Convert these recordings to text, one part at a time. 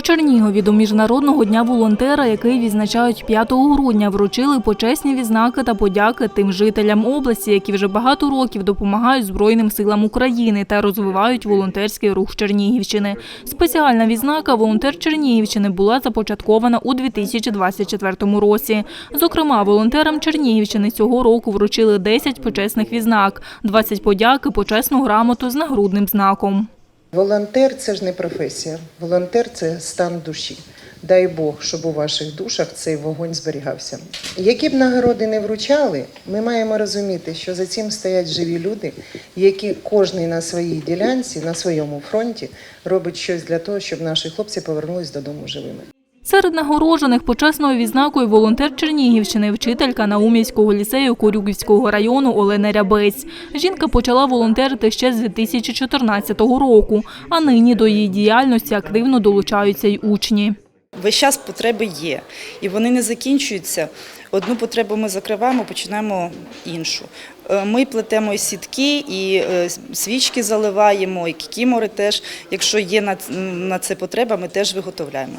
Чернігові до Міжнародного дня волонтера, який відзначають 5 грудня, вручили почесні відзнаки та подяки тим жителям області, які вже багато років допомагають Збройним силам України та розвивають волонтерський рух Чернігівщини. Спеціальна відзнака «Волонтер Чернігівщини» була започаткована у 2024 році. Зокрема, волонтерам Чернігівщини цього року вручили 10 почесних відзнак, 20 подяк і почесну грамоту з нагрудним знаком. Волонтер це ж не професія. Волонтер це стан душі. Дай Бог, щоб у ваших душах цей вогонь зберігався. Які б нагороди не вручали, ми маємо розуміти, що за цим стоять живі люди, які кожний на своїй ділянці, на своєму фронті робить щось для того, щоб наші хлопці повернулись додому живими. Серед нагороджених почесною відзнакою волонтер Чернігівщини, вчителька Наумівського ліцею Корюківського району Олена Рябець. Жінка почала волонтерити ще з 2014 року, а нині до її діяльності активно долучаються й учні. Весь час потреби є, і вони не закінчуються. Одну потребу ми закриваємо, починаємо іншу. Е, Ми плетемо і сітки, і е, свічки заливаємо, і кікімори теж. Якщо є на це потреба, ми теж виготовляємо.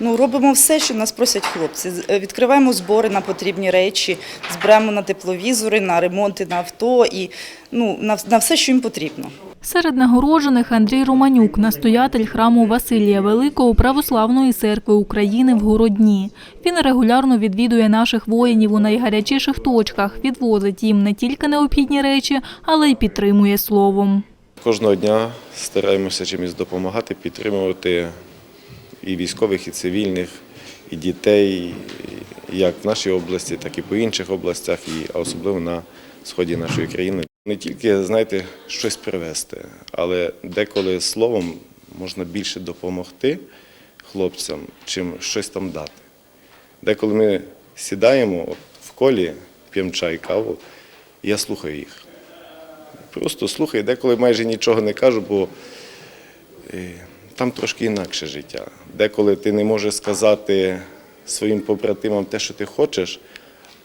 Ну, робимо все, що нас просять хлопці. Е, Відкриваємо збори на потрібні речі, збираємо на тепловізори, на ремонти на авто і ну, на, на все, що їм потрібно. Серед нагороджених Андрій Романюк, настоятель храму Василія Великого Православної церкви України в Городні. Він регулярно відвідує наших воїнів у найгарячіших точках, відвозить їм не тільки необхідні речі, але й підтримує словом. Кожного дня стараємося чимось допомагати, підтримувати і військових, і цивільних, і дітей, як в нашій області, так і по інших областях, і особливо на сході нашої країни. Не тільки, знаєте, щось привезти, але деколи словом можна більше допомогти хлопцям, чим щось там дати. Деколи ми сідаємо в колі, п'ємо чай, каву, і я слухаю їх. Просто слухай, деколи майже нічого не кажу, бо е, там трошки інакше життя. Деколи ти не можеш сказати своїм побратимам те, що ти хочеш,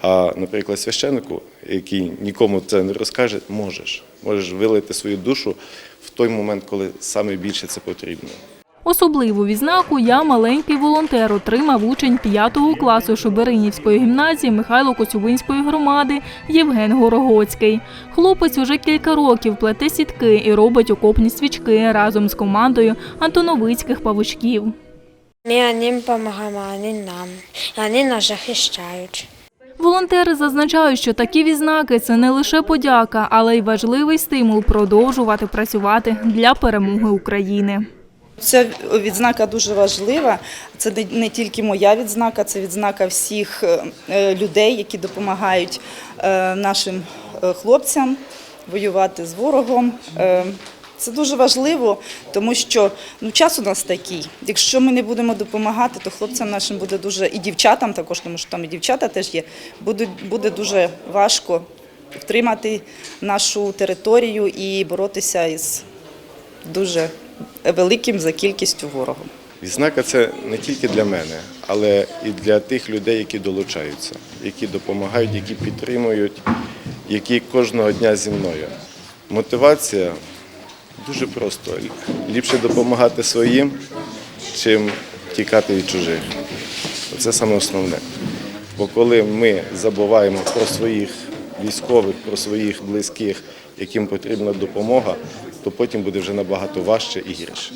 а, наприклад, священнику, який нікому це не розкаже, можеш. Можеш вилити свою душу в той момент, коли саме більше це потрібно. Особливу відзнаку «Я маленький волонтер» отримав учень 5 класу Шоберинівської гімназії Михайло Коцюбинської громади Євген Горогоцький. Хлопець уже кілька років плете сітки і робить окопні свічки разом з командою антоновицьких павучків. Ми їм допомагаємо, а вони нам. Вони нас захищають. Волонтери зазначають, що такі відзнаки – це не лише подяка, але й важливий стимул продовжувати працювати для перемоги України. Ця відзнака дуже важлива. Це не- тільки моя відзнака, це відзнака всіх е, е, людей, які допомагають е, нашим хлопцям воювати з ворогом. Це дуже важливо, тому що ну, час у нас такий. Якщо ми не будемо допомагати, то хлопцям нашим буде дуже і дівчатам також, тому що там і дівчата теж є. Буде, буде дуже важко втримати нашу територію і боротися із дуже великим за кількістю ворогом. Відзнака це не тільки для мене, але і для тих людей, які долучаються, які допомагають, які підтримують, які кожного дня зі мною. Мотивація дуже просто. Ліпше допомагати своїм, чим тікати від чужих. Це саме основне. Бо коли ми забуваємо про своїх військових, про своїх близьких, яким потрібна допомога, то потім буде вже набагато важче і гірше.